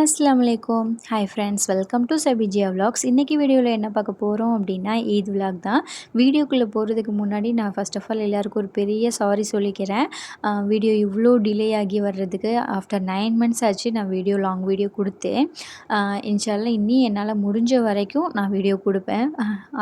அஸ்லாம் வலைக்கும் hi friends welcome to சபிஜியா vlogs இன்றைக்கி வீடியோவில் என்ன பார்க்க போகிறோம் அப்படின்னா ஈத் விலாக் தான். வீடியோக்குள்ளே போகிறதுக்கு முன்னாடி நான் ஃபஸ்ட் ஆஃப் ஆல் எல்லாருக்கும் ஒரு பெரிய சாரி சொல்லிக்கிறேன். வீடியோ இவ்வளோ டிலே ஆகி வர்றதுக்கு ஆஃப்டர் நைன் மந்த்ஸ் ஆச்சு நான் வீடியோ லாங் வீடியோ கொடுத்தேன். இன்ஷால்லாம் இன்னி என்னால் முடிஞ்ச வரைக்கும் நான் வீடியோ கொடுப்பேன்.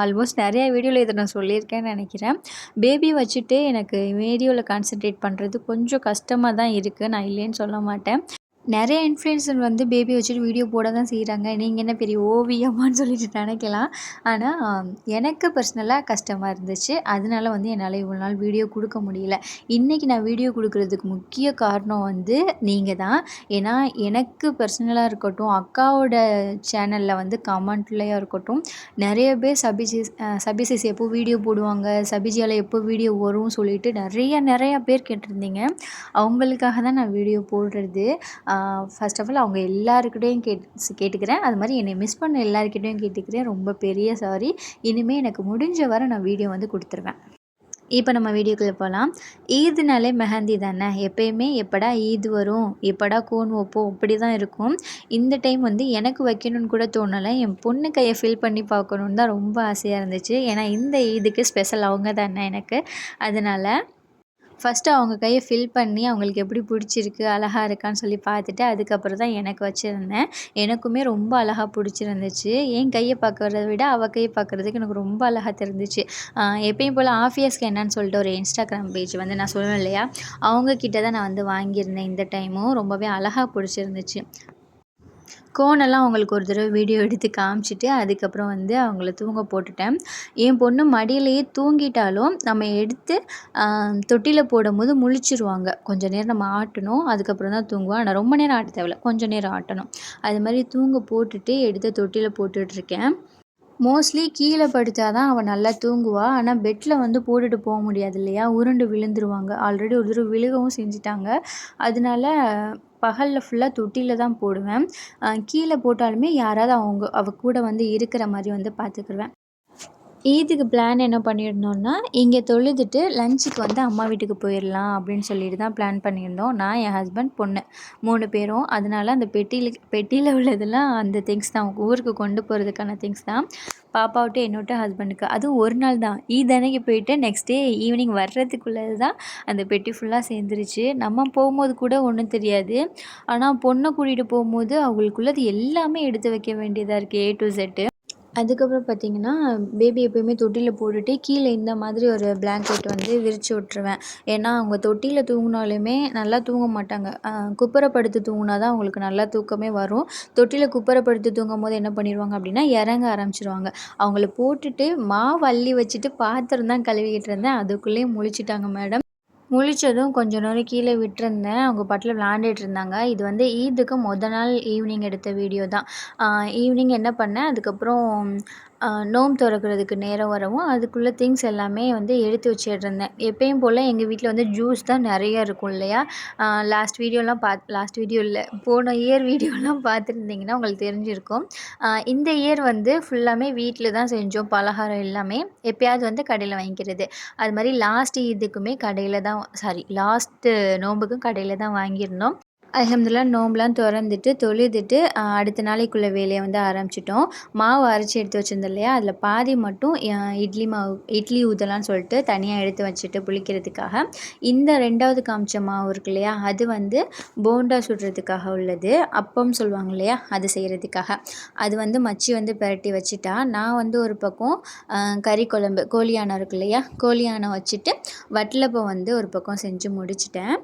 ஆல்மோஸ்ட் நிறையா வீடியோவில் இதை நான் சொல்லியிருக்கேன்னு நினைக்கிறேன். பேபி வச்சுட்டு எனக்கு வீடியோவில் கான்சென்ட்ரேட் பண்ணுறது கொஞ்சம் கஷ்டமாக தான் இருக்குது நான் இல்லைன்னு சொல்ல மாட்டேன். நிறைய இன்ஃப்ளூயன்சர் வந்து பேபி வச்சுட்டு வீடியோ போட தான் செய்கிறாங்க நீங்கள் என்ன பெரிய ஓவியமான்னு சொல்லிட்டு நினைக்கலாம். ஆனால் எனக்கு பர்சனலாக கஷ்டமாக இருந்துச்சு. அதனால வந்து என்னால் இவ்வளோ நாள் வீடியோ கொடுக்க முடியல. இன்றைக்கி நான் வீடியோ கொடுக்குறதுக்கு முக்கிய காரணம் வந்து நீங்கள் தான் ஏன்னா எனக்கு பர்சனலாக இருக்கட்டும் அக்காவோட சேனலில் வந்து கமெண்ட்லையாக இருக்கட்டும் நிறைய பேர் சபிசி சபிசிஸ் எப்போ வீடியோ போடுவாங்க சபிஜியால் எப்போ வீடியோ வரும்னு சொல்லிட்டு நிறைய நிறையா பேர் கேட்டிருந்தீங்க. அவங்களுக்காக தான் நான் வீடியோ போடுறது. ஃபர்ஸ்ட் ஆஃப் ஆல் அவங்க எல்லாருக்கிட்டையும் கேட் கேட்டுக்கிறேன். அது மாதிரி என்னை மிஸ் பண்ண எல்லாருக்கிட்டையும் கேட்டுக்கிறேன். ரொம்ப பெரிய சாரி இனிமேல் எனக்கு முடிஞ்ச வரை நான் வீடியோ வந்து கொடுத்துருவேன். இப்போ நம்ம வீடியோக்குள்ளே போகலாம் ஈதுனாலே மெஹந்தி தானே? எப்பயுமே எப்படா ஈது வரும்? எப்படா கோன் வைப்போம்? அப்படி தான் இருக்கும். இந்த டைம் வந்து எனக்கு வைக்கணும்னு கூட தோணலை. என் பொண்ணு கையை ஃபில் பண்ணி பார்க்கணுன்னு தான் ரொம்ப ஆசையாக இருந்துச்சு. ஏன்னா இந்த ஈதுக்கு ஸ்பெஷல் அவங்க தானே எனக்கு. அதனால் ஃபஸ்ட்டு அவங்க கையை ஃபில் பண்ணி அவங்களுக்கு எப்படி பிடிச்சிருக்கு அழகாக இருக்கான்னு சொல்லி பார்த்துட்டு அதுக்கப்புறம் தான் எனக்கு வச்சுருந்தேன். எனக்குமே ரொம்ப அழகாக பிடிச்சிருந்துச்சு. என் கையை பார்க்குறத விட அவள் கையை பார்க்குறதுக்கு எனக்கு ரொம்ப அழகாக தெரிஞ்சிச்சு. எப்பயும் போல் ஆஃபியஸ்க்கு என்னன்னு சொல்லிட்டு ஒரு இன்ஸ்டாகிராம் பேஜ் வந்து நான் சொல்லுவேன் இல்லையா? அவங்கக்கிட்ட தான் நான் வந்து வாங்கியிருந்தேன் இந்த டைமும் ரொம்பவே அழகாக பிடிச்சிருந்துச்சு. கோனெல்லாம் அவங்களுக்கு ஒரு தடவை வீடியோ எடுத்து காமிச்சிட்டு அதுக்கப்புறம் வந்து அவங்கள தூங்க போட்டுட்டேன். என் பொண்ணு மடியிலேயே தூங்கிட்டாலும் நம்ம எடுத்து தொட்டியில் போடும்போது முழிச்சிருவாங்க. கொஞ்சம் நேரம் நம்ம ஆட்டணும் அதுக்கப்புறம் தான் தூங்குவோம் ஆனால் ரொம்ப நேரம் ஆட்ட தேவையில்ல. கொஞ்சம் நேரம் ஆட்டணும். அது மாதிரி தூங்க போட்டுட்டு எடுத்து தொட்டியில் போட்டுட்ருக்கேன் மோஸ்ட்லி கீழே படுத்தா தான் அவள் நல்லா தூங்குவாள் ஆனால் பெட்டில் வந்து போட்டுட்டு போக முடியாது இல்லையா? உருண்டு விழுந்துருவாங்க. ஆல்ரெடி ஒரு தடவை விழுகவும் செஞ்சுட்டாங்க. அதனால பகலில் ஃபுல்லாக தொட்டியில் தான் போடுவேன். கீழே போட்டாலுமே யாராவது அவங்க அவள் கூட வந்து இருக்கிற மாதிரி வந்து பார்த்துக்குருவேன். ஈதுக்கு பிளான் என்ன பண்ணியிருந்தோம்னா இங்கே தொழுதுட்டு லஞ்சுக்கு வந்து அம்மா வீட்டுக்கு போயிடலாம் அப்படின்னு சொல்லிட்டு தான் பிளான் பண்ணியிருந்தோம். நான் என் ஹஸ்பண்ட் பொண்ணு மூணு பேரும். அதனால் அந்த பெட்டியில் பெட்டியில் உள்ளதெல்லாம் அந்த திங்ஸ் தான். ஊருக்கு கொண்டு போகிறதுக்கான திங்ஸ் தான். பாப்பாவிட்டு என்னோட ஹஸ்பண்டுக்கு அதுவும் ஒரு நாள் தான். ஈத் அன்னைக்கு போயிட்டு நெக்ஸ்ட் டே ஈவினிங் வர்றதுக்குள்ளே தான் அந்த பெட்டி ஃபுல்லாக சேர்ந்துருச்சு. நம்ம போகும்போது கூட ஒன்றும் தெரியாது. ஆனால் பொண்ணை கூட்டிகிட்டு போகும்போது அவங்களுக்குள்ளது எல்லாமே எடுத்து வைக்க வேண்டியதாக இருக்குது ஏ டு செட்டு அதுக்கப்புறம் பார்த்தீங்கன்னா பேபி எப்போயுமே தொட்டிலில் போட்டுட்டு கீழே இந்த மாதிரி ஒரு பிளாங்கெட் வந்து விரித்து விட்ருவேன் ஏன்னா அவங்க தொட்டிலில் தூங்கினாலுமே நல்லா தூங்க மாட்டாங்க. குப்புறப்படுத்து தூங்கினா தான் அவங்களுக்கு நல்லா தூக்கமே வரும். தொட்டிலில் குப்புறப்படுத்து தூங்கும் போது என்ன பண்ணிடுவாங்க அப்படின்னா இறங்க ஆரம்பிச்சிருவாங்க. அவங்கள போட்டுட்டு மாவு அள்ளி வச்சுட்டு பாத்திரம் தான் கழுவிக்கிட்டு இருந்தேன். அதுக்குள்ளேயே முழிச்சிட்டாங்க மேடம். முழிச்சதும் கொஞ்ச நேரம் கீழே விட்டிருந்தேன். அவங்க பாட்டில் விளாண்டுட்டு இருந்தாங்க. இது வந்து ஈதுக்கு மொதல் நாள் ஈவினிங் எடுத்த வீடியோ தான். ஈவினிங் என்ன பண்ணேன்? அதுக்கப்புறம் நோம்பு திறக்கறதுக்கு நேரம் வரவும் அதுக்குள்ளே திங்ஸ் எல்லாமே வந்து எடுத்து வச்சிட்ருந்தேன் எப்பயும் போல் எங்கள் வீட்டில் வந்து ஜூஸ் தான் நிறைய இருக்கும் இல்லையா? லாஸ்ட் வீடியோலாம் பாத் லாஸ்ட் வீடியோ இல்லை போன இயர் வீடியோலாம் பார்த்துருந்தீங்கன்னா உங்களுக்கு தெரிஞ்சிருக்கும். இந்த இயர் வந்து ஃபுல்லாமே வீட்டில் தான் செஞ்சோம் பலகாரம் எல்லாமே. எப்பயாவது வந்து கடையில் வாங்கிக்கிறது. அது மாதிரி லாஸ்ட் இதுக்குமே கடையில் தான் சாரி லாஸ்ட்டு நோம்புக்கும் கடையில் தான் வாங்கியிருந்தோம். அலமதுல்லா நோம்புலாம் திறந்துட்டு தொழுதுட்டு அடுத்த நாளைக்குள்ள வேலையை வந்து ஆரம்பிச்சிட்டோம். மாவு அரைச்சி எடுத்து வச்சுருந்தோம் இல்லையா? அதில் பாதி மட்டும் இட்லி மாவு இட்லி ஊதலான்னு சொல்லிட்டு தனியாக எடுத்து வச்சுட்டு புளிக்கிறதுக்காக. இந்த ரெண்டாவது காமிச்ச மாவு இருக்கு இல்லையா? அது வந்து போண்டா சுடுறதுக்காக உள்ளது. அப்பம் சொல்லுவாங்க இல்லையா? அது செய்கிறதுக்காக அது வந்து மச்சி வந்து பரட்டி வச்சுட்டா. நான் வந்து ஒரு பக்கம் கறி குழம்பு கோழியானம் இருக்கு இல்லையா? கோழியானம் வச்சுட்டு வட்டலப்பம் வந்து ஒரு பக்கம் செஞ்சு முடிச்சிட்டேன்.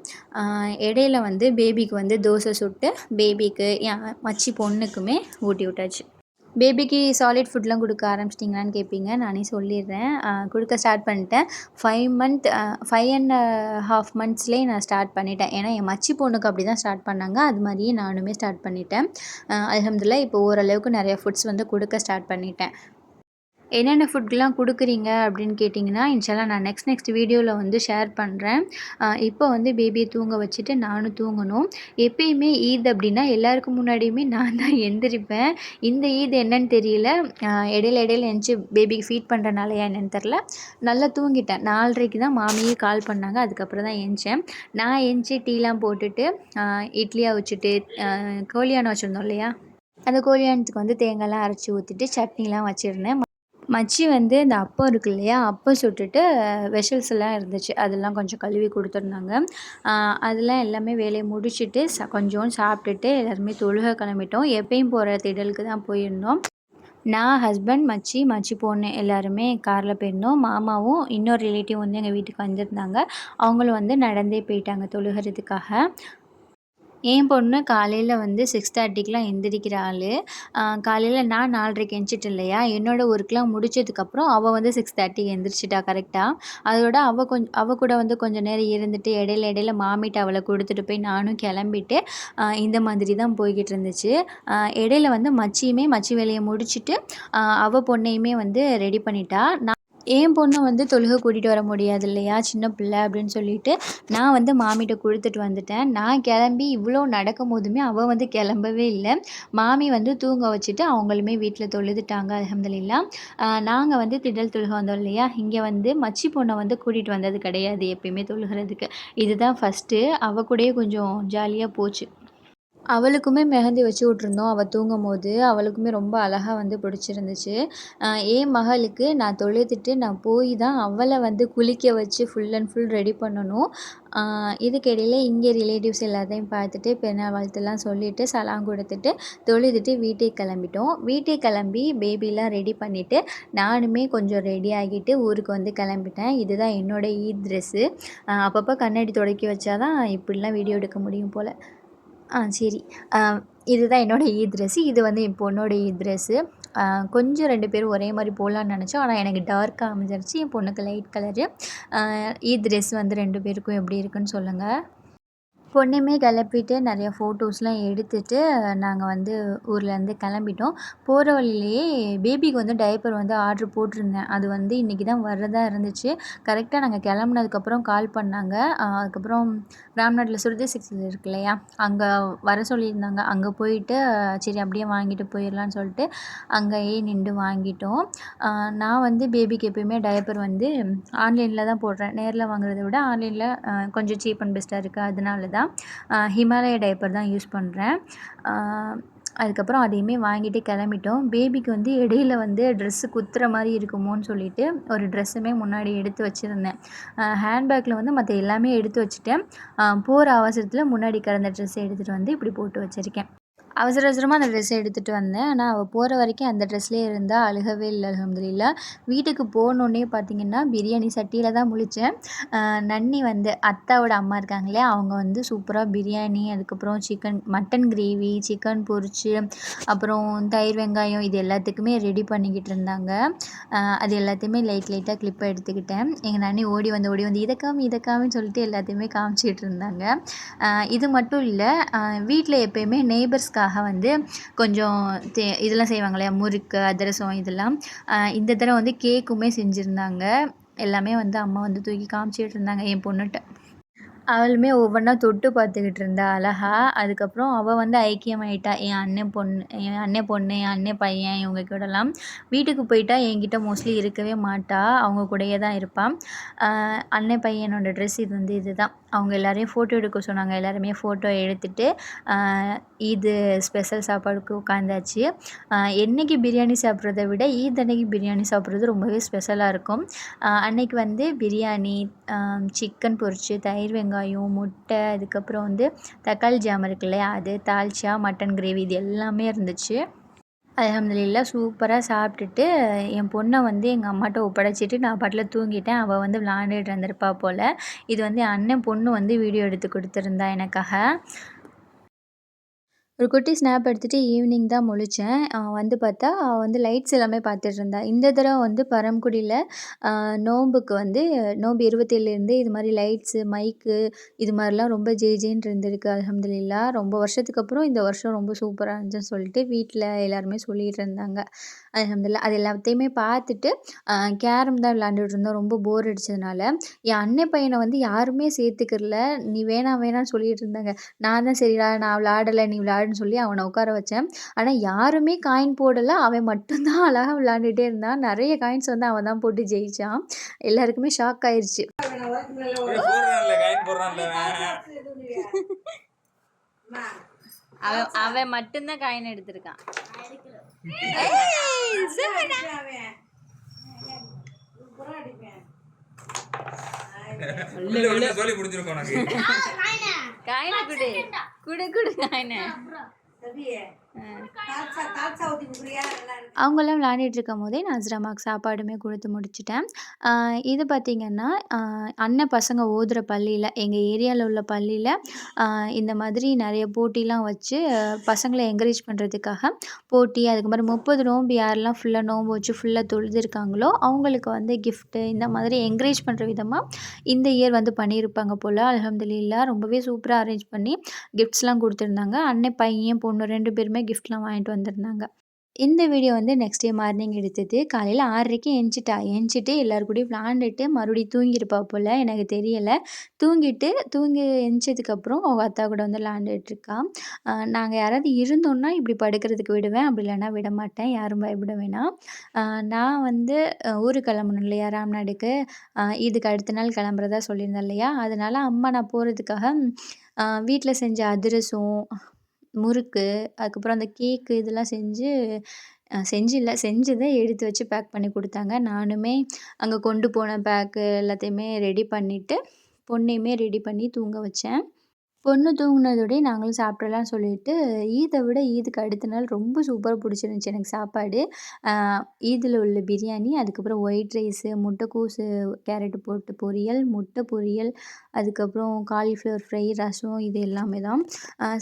இடையில வந்து பேபிக்கு வந்து தோசை சுட்டு பேபிக்கு என் மச்சி பொண்ணுக்குமே ஊட்டி விட்டாச்சு. பேபிக்கு சாலிட் ஃபுட்லாம் கொடுக்க ஆரம்பிச்சிட்டிங்களான்னு கேட்பீங்க நானே சொல்லிடுறேன். கொடுக்க ஸ்டார்ட் பண்ணிட்டேன். Five month five and half மந்த்ஸ்லேயே நான் ஸ்டார்ட் பண்ணிட்டேன். ஏன்னா என் மச்சி பொண்ணுக்கு அப்படி தான் ஸ்டார்ட் பண்ணாங்க. அது மாதிரியே நானுமே ஸ்டார்ட் பண்ணிட்டேன். அலமதுல்லா இப்போ ஓரளவுக்கு நிறைய ஃபுட்ஸ் வந்து கொடுக்க ஸ்டார்ட் பண்ணிட்டேன். என்னென்ன ஃபுட்லாம் கொடுக்குறீங்க அப்படின்னு கேட்டிங்கன்னா இன்ஷால்லாம் நான் நெக்ஸ்ட் நெக்ஸ்ட் வீடியோவில் வந்து ஷேர் பண்ணுறேன் இப்போ வந்து பேபியை தூங்க வச்சுட்டு நானும் தூங்கணும். எப்பயுமே ஈத் அப்படின்னா எல்லாருக்கும் முன்னாடியுமே நான் தான் எந்திரிப்பேன். இந்த ஈத் என்னன்னு தெரியல. இடையில இடையில எந்திச்சு பேபிக்கு ஃபீட் பண்ணுறனாலையா என்னென்னு தெரில நல்லா தூங்கிட்டேன். நாலரைக்கு தான் மாமியே கால் பண்ணாங்க. அதுக்கப்புறம் தான் எந்திச்சேன் நான் எந்திச்சு டீலாம் போட்டுட்டு இட்லியாக வச்சுட்டு கோழியானம் வச்சுருந்தோம் இல்லையா? அந்த கோழியானத்துக்கு வந்து தேங்காய்லாம் அரைச்சி ஊற்றிட்டு சட்னிலாம் வச்சுருந்தேன். மச்சி வந்து இந்த அப்பம் இருக்கு இல்லையா அப்பம் சுட்டுட்டு வெஷல்ஸ் எல்லாம் இருந்துச்சு. அதெல்லாம் கொஞ்சம் கழுவி கொடுத்துருந்தாங்க. அதெல்லாம் எல்லாமே வேலையை முடிச்சுட்டு ச கொஞ்சம் சாப்பிட்டுட்டு எல்லாருமே தொழுக கிளம்பிட்டோம். எப்பயும் போகிற திடலுக்கு தான் போயிருந்தோம். நான் ஹஸ்பண்ட் மச்சி மச்சி பொண்ணு எல்லாருமே காரில் போயிருந்தோம். மாமாவும் இன்னொரு ரிலேட்டிவ் வந்து எங்கள் வீட்டுக்கு வந்திருந்தாங்க. அவங்களும் வந்து நடந்தே போயிட்டாங்க தொழுகிறதுக்காக. என் பொண்ணு காலையில் வந்து சிக்ஸ் தேர்ட்டிக்கெலாம் எந்திரிக்கிற ஆள் காலையில் நான் நாலரைக்கு எந்திச்சிட்டேன் இல்லையா? என்னோடய ஒர்க்லாம் முடிச்சதுக்கப்புறம் அவள் வந்து சிக்ஸ் தேர்ட்டிக்கு எந்திரிச்சிட்டா கரெக்டாக அதோட அவள் கொஞ்சம் அவள் கூட வந்து கொஞ்சம் நேரம் இருந்துட்டு இடையில இடையில மாமிட்ட அவளை கொடுத்துட்டு போய் நானும் கிளம்பிட்டு இந்த மாதிரி தான் போய்கிட்டு இருந்துச்சு. இடையில வந்து மச்சியுமே மச்சி வேலையை முடிச்சுட்டு அவள் பொண்ணையுமே வந்து ரெடி பண்ணிட்டா. நான் என் பொண்ணை வந்து தொழுகை கூட்டிகிட்டு வர முடியாது இல்லையா சின்ன பிள்ளை அப்படின்னு சொல்லிட்டு நான் வந்து மாமிகிட்ட கொடுத்துட்டு வந்துட்டேன். நான் கிளம்பி இவ்வளோ நடக்கும் போதுமே அவள் வந்து கிளம்பவே இல்லை. மாமி வந்து தூங்க வச்சுட்டு அவங்களுமே வீட்டில் தொழுதுட்டாங்க அலமதுல்லா நாங்கள் வந்து திடல் தொழுக வந்தோம் இல்லையா? இங்கே வந்து மச்சி பொண்ணை வந்து கூட்டிகிட்டு வந்தது கிடையாது எப்பயுமே தொழுகிறதுக்கு. இதுதான் ஃபஸ்ட்டு அவள் கூடயே கொஞ்சம் ஜாலியாக போச்சு. அவளுக்குமே மெஹந்தி வச்சு விட்ருந்தோம் அவள் தூங்கும் போது அவளுக்குமே ரொம்ப அழகாக வந்து பிடிச்சிருந்துச்சு. என் மகளுக்கு நான் தொழுதுட்டு நான் போய் தான் அவளை வந்து குளிக்க வச்சு ஃபுல் அண்ட் ஃபுல் ரெடி பண்ணணும். இதுக்கிடையில் இங்கே ரிலேட்டிவ்ஸ் எல்லாத்தையும் பார்த்துட்டு பெண்ணா வாழ்த்துலாம் சொல்லிவிட்டு சலாம் கொடுத்துட்டு தொழுதுட்டு வீட்டுக்கு கிளம்பிட்டோம். வீட்டுக்கு கிளம்பி பேபிலாம் ரெடி பண்ணிவிட்டு நானுமே கொஞ்சம் ரெடி ஆகிட்டு ஊருக்கு வந்து கிளம்பிட்டேன். இதுதான் என்னோடய ஈத் ட்ரெஸ்ஸு அப்பப்போ கண்ணாடி தொடக்கி வச்சாதான் இப்படிலாம் வீடியோ எடுக்க முடியும் போல். ஆ சரி. இதுதான் என்னோடய ஈத் ட்ரெஸ்ஸு இது வந்து என் பொண்ணோட ஈத் ட்ரெஸ்ஸு கொஞ்சம் ரெண்டு பேரும் ஒரே மாதிரி போடலான்னு நினச்சோம். ஆனால் எனக்கு டார்க்காக அமைஞ்சிருச்சு. என் பொண்ணுக்கு லைட் கலரு ஈத் ட்ரெஸ் வந்து ரெண்டு பேருக்கும் எப்படி இருக்குன்னு சொல்லுங்கள் பொண்ணுமே கிளப்பிட்டு நிறைய ஃபோட்டோஸ்லாம் எடுத்துட்டு நாங்கள் வந்து ஊர்லேருந்து கிளம்பிட்டோம். போகிற வழியிலேயே பேபிக்கு வந்து டைப்பர் வந்து ஆர்ட்ரு போட்டிருந்தேன். அது வந்து இன்றைக்கி தான் வர்றதா இருந்துச்சு. கரெக்டாக நாங்கள் கிளம்புனதுக்கப்புறம் கால் பண்ணாங்க. அதுக்கப்புறம் ராம்நாட்டில் சுருதி சிக்ஸில் இருக்கு இல்லையா? அங்கே வர சொல்லியிருந்தாங்க. அங்கே போயிட்டு சரி அப்படியே வாங்கிட்டு போயிடலான்னு சொல்லிட்டு அங்கேயே நின்று வாங்கிட்டோம். நான் வந்து பேபிக்கு எப்பயுமே டைப்பர் வந்து ஆன்லைனில் தான் போடுறேன். நேரில் வாங்குறத விட ஆன்லைனில் கொஞ்சம் சீப் அண்ட் பெஸ்ட்டாக இருக்குது அதனால தான் ஹிமாலயா டைப்பர் தான் யூஸ் பண்ணுறேன் அதுக்கப்புறம் அதையுமே வாங்கிட்டு கிளம்பிட்டோம். பேபிக்கு வந்து இடையில வந்து ட்ரெஸ்ஸு குத்துற மாதிரி இருக்குமோன்னு சொல்லிட்டு ஒரு ட்ரெஸ்ஸுமே முன்னாடி எடுத்து வச்சுருந்தேன். ஹேண்ட்பேக்கில் வந்து மற்ற எல்லாமே எடுத்து வச்சுட்டேன். போகிற அவசரத்தில் முன்னாடி கிடந்த ட்ரெஸ்ஸை எடுத்துகிட்டு வந்து இப்படி போட்டு வச்சுருக்கேன். அவசர அவசரமாக அந்த ட்ரெஸ்ஸை எடுத்துகிட்டு வந்தேன். ஆனால் அவள் போகிற வரைக்கும் அந்த ட்ரெஸ்லேயே இருந்தால் அழுகவே இல்லை அலமதுல்லா வீட்டுக்கு போனோடனே பார்த்தீங்கன்னா பிரியாணி சட்டியில் தான் முழித்தேன் நன்னி வந்து அத்தாவோட அம்மா இருக்காங்களே அவங்க வந்து சூப்பராக பிரியாணி அதுக்கப்புறம் சிக்கன் மட்டன் கிரேவி சிக்கன் பொரிச்சு அப்புறம் தயிர் வெங்காயம் இது எல்லாத்துக்குமே ரெடி பண்ணிக்கிட்டு இருந்தாங்க. அது எல்லாத்தையுமே லைட் லைட்டாக கிளிப்பை எடுத்துக்கிட்டேன். எங்கள் நன்னி ஓடி வந்து ஓடி வந்து இதை காமி இதை காமின்னு சொல்லிட்டு எல்லாத்தையுமே காமிச்சிட்டு இருந்தாங்க. இது மட்டும் இல்லை வீட்டில் எப்போயுமே நெய்பர்ஸ்க்காக அதுக்காக வந்து கொஞ்சம் தே இதெல்லாம் செய்வாங்க இல்லையா? முறுக்கு அதிரசம் இதெல்லாம். இந்த தடவை வந்து கேக்குமே செஞ்சுருந்தாங்க. எல்லாமே வந்து அம்மா வந்து தூக்கி காமிச்சிட்டு இருந்தாங்க. என் பொண்ணுகிட்ட அவளுமே ஒவ்வொன்றா தொட்டு பார்த்துக்கிட்டு இருந்தா அழகா. அதுக்கப்புறம் அவள் வந்து ஐக்கியமாயிட்டா. என் அண்ணன் பொண்ணு என் அண்ணன் பொண்ணு என் அண்ணன் பையன் இவங்க கூடலாம் வீட்டுக்கு போயிட்டா என்கிட்ட மோஸ்ட்லி இருக்கவே மாட்டா. அவங்க கூடயே தான் இருப்பாள் அண்ணன் பையனோட ட்ரெஸ் இது வந்து இது தான் அவங்க எல்லாரையும் ஃபோட்டோ எடுக்க சொன்னாங்க. எல்லாருமே ஃபோட்டோ எடுத்துட்டு இது ஸ்பெஷல் சாப்பாடுக்கு உட்காந்தாச்சு என்றைக்கு பிரியாணி சாப்பிட்றத விட ஈத் அன்னைக்கு பிரியாணி சாப்பிட்றது ரொம்பவே ஸ்பெஷலாக இருக்கும். அன்னைக்கு வந்து பிரியாணி சிக்கன் பொரிச்சு தயிர் வெங்காயம் வெங்காயம் முட்டை அதுக்கப்புறம் வந்து தக்காளி ஜாம் இருக்கு இல்லையா? அது தால்ச்சா மட்டன் கிரேவி இது எல்லாமே இருந்துச்சு. அலமதுல்லா சூப்பராக சாப்பிட்டுட்டு என் பொண்ணை வந்து எங்கள் அம்மாட்ட ஒப்படைச்சிட்டு நான் பாட்டில் தூங்கிட்டேன். அவள் வந்து விளாண்டுட்டு இருந்திருப்பா போல். இது வந்து என் அண்ணன் பொண்ணு வந்து வீடியோ எடுத்து கொடுத்துருந்தா எனக்காக. ஒரு குட்டி ஸ்னாப் எடுத்துகிட்டு ஈவினிங் தான் முழிச்சேன். வந்து பார்த்தா அவள் வந்து லைட்ஸ் எல்லாமே பார்த்துட்டு இருந்தா. இந்த தடவை வந்து பரம்குடியில் நோம்புக்கு வந்து நோம்பு இருபத்தேழுலேருந்து இது மாதிரி லைட்ஸு மைக்கு இது மாதிரிலாம் ரொம்ப ஜே ஜேன்னு இருந்திருக்கு அலமதுல்லா ரொம்ப வருஷத்துக்கு அப்புறம் இந்த வருஷம் ரொம்ப சூப்பராக இருந்துச்சுன்னு சொல்லிட்டு வீட்டில் எல்லாருமே சொல்லிகிட்டு இருந்தாங்க. அலமதுல்லா அது எல்லாத்தையுமே பார்த்துட்டு கேரம் தான் விளாண்டுட்டு இருந்தோம். ரொம்ப போர் அடிச்சதுனால. என் அண்ணன் பையனை வந்து யாருமே சேர்த்துக்கிறல. நீ வேணாம் வேணாம்னு சொல்லிட்டு இருந்தாங்க. நான் தான் சரிடா நான் விளாடலை நீ விளாடுன்னு சொல்லி அவனை உட்கார வச்சேன். ஆனால் யாருமே காயின் போடலை. அவன் மட்டும்தான் அழகாக விளாண்டுட்டே இருந்தான். நிறைய காயின்ஸ் வந்து அவன் தான் போட்டு ஜெயிச்சான். எல்லாருக்குமே ஷாக் ஆயிடுச்சு அவன். அவன் மட்டும்தான் காயின் எடுத்திருக்கான். சொல்லி முடிஞ்சிருக்கோம் உனக்கு. காயினை? குடு. குடு குடு காயினை. அவங்களாம் விளையாண்டுட்டு இருக்கும் போதே நான் அஸ்ராமாக்கு சாப்பாடுமே கொடுத்து முடிச்சிட்டேன். இது பார்த்திங்கன்னா அண்ணன் பசங்க ஓதுகிற பள்ளியில் எங்கள் ஏரியாவில் உள்ள பள்ளியில் இந்த மாதிரி நிறைய போட்டிலாம் வச்சு பசங்களை என்கரேஜ் பண்ணுறதுக்காக போட்டி அதுக்கப்புறம் முப்பது நோம்பு யாரெல்லாம் ஃபுல்லாக நோம்பு வச்சு ஃபுல்லாக தொழுதுருக்காங்களோ அவங்களுக்கு வந்து கிஃப்ட்டு இந்த மாதிரி என்கரேஜ் பண்ணுற விதமாக இந்த இயர் வந்து பண்ணியிருப்பாங்க போல். அலமதுல்லா ரொம்பவே சூப்பராக அரேஞ்ச் பண்ணி கிஃப்ட்ஸ்லாம் கொடுத்துருந்தாங்க. அண்ணன் பையன் பொண்ணு ரெண்டு பேருமே கிஃப்ட்லாம் வாங்கிட்டு வந்திருந்தாங்க. இந்த வீடியோ வந்து நெக்ஸ்ட் டே மார்னிங் எடுத்தது. காலையில் ஆறரைக்கு எஞ்சிட்டா எஞ்சிட்டு எல்லோரும் கூடயும் விளாண்டுட்டு மறுபடியும் தூங்கியிருப்பா போல். எனக்கு தெரியலை. தூங்கிட்டு தூங்கி எஞ்சதுக்கப்புறம் அவங்க அத்தா கூட வந்து விளாண்டுட்ருக்கா நாங்கள் யாராவது இருந்தோன்னா இப்படி படுக்கிறதுக்கு விடுவேன். அப்படி இல்லைன்னா விட மாட்டேன். யாரும் பயப்பட வேணாம். நான் வந்து ஊருக்கு கிளம்பணும் இல்லையா ராம்நாடுக்கு? இதுக்கு அடுத்த நாள் கிளம்புறதா சொல்லியிருந்தேன் இல்லையா? அதனால் அம்மா நான் போகிறதுக்காக வீட்டில் செஞ்ச அதிரசம் முறுக்கு அதுக்கப்புறம் அந்த கேக்கு இதெல்லாம் செஞ்சு செஞ்சு இல்லை செஞ்சதை எடுத்து வச்சு பேக் பண்ணி கொடுத்தாங்க. நானுமே அங்கே கொண்டு போன பேக்கு எல்லாத்தையுமே ரெடி பண்ணிவிட்டு பொண்ணையுமே ரெடி பண்ணி தூங்க வச்சேன். பொண்ணு தூங்குனதோடயே நாங்களும் சாப்பிட்றலாம்னு சொல்லிட்டு ஈதை விட ஈதுக்கு அடுத்த நாள் ரொம்ப சூப்பராக பிடிச்சிருந்துச்சி எனக்கு சாப்பாடு. ஈதில் உள்ள பிரியாணி அதுக்கப்புறம் ஒயிட் ரைஸு முட்டைக்கோஸு கேரட்டு போட்டு பொரியல் முட்டை பொரியல் அதுக்கப்புறம் காலிஃப்ளவர் ஃப்ரை ரசம் இது எல்லாமே தான்.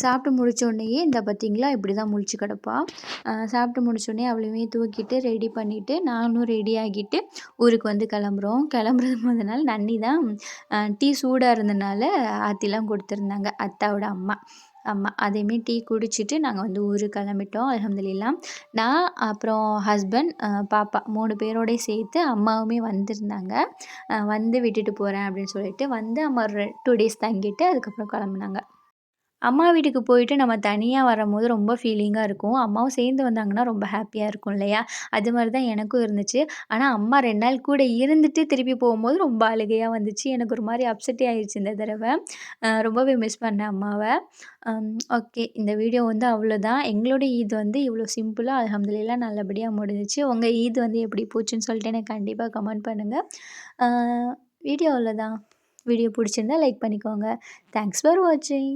சாப்பிட்டு முடித்தோடனேயே இந்த பார்த்திங்களா இப்படி தான் முழிச்சு கிடப்பா. சாப்பிட்டு முடித்தோடனே அவளையுமே தூக்கிட்டு ரெடி பண்ணிவிட்டு நானும் ரெடி ஆகிட்டு ஊருக்கு வந்து கிளம்புறோம். கிளம்புறது முதல் நாள் நன்னி தான் டீ சூடாக இருந்தனால ஆற்றிலாம் கொடுத்துருந்தாங்க. அத்தாவோட அம்மா. அம்மா அதேமாரி டீ குடிச்சிட்டு நாங்கள் வந்து ஊருக்கு கிளம்பிட்டோம். அலமதுல்லா நான் அப்புறம் ஹஸ்பண்ட் பாப்பா மூணு பேரோடய சேர்த்து அம்மாவுமே வந்திருந்தாங்க. வந்து விட்டுட்டு போகிறேன் அப்படின்னு சொல்லிட்டு வந்து அம்மா ஒரு டூ டேஸ் தங்கிட்டு அதுக்கப்புறம் கிளம்புனாங்க. அம்மா வீட்டுக்கு போயிட்டு நம்ம தனியாக வரும்போது ரொம்ப ஃபீலிங்காக இருக்கும். அம்மாவும் சேர்ந்து வந்தாங்கன்னா ரொம்ப ஹாப்பியாக இருக்கும் இல்லையா? அது மாதிரி தான் எனக்கும் இருந்துச்சு. ஆனால் அம்மா ரெண்டு நாள் கூட இருந்துட்டு திருப்பி போகும்போது ரொம்ப அழுகையாக வந்துச்சு. எனக்கு ஒரு மாதிரி அப்செட்டே ஆயிடுச்சு இந்த தடவை. ரொம்பவே மிஸ் பண்ணேன் அம்மாவை. ஓகே இந்த வீடியோ வந்து அவ்வளோதான் எங்களுடைய ஈத் வந்து இவ்வளோ சிம்பிளாக அலமதுல்லாம் நல்லபடியாக முடிஞ்சிச்சு. உங்கள் ஈத் வந்து எப்படி போச்சுன்னு சொல்லிட்டு எனக்கு கண்டிப்பாக கமெண்ட் பண்ணுங்கள் வீடியோ அவ்வளோதான் வீடியோ பிடிச்சிருந்தா லைக் பண்ணிக்கோங்க. தேங்க்ஸ் ஃபார் வாட்சிங்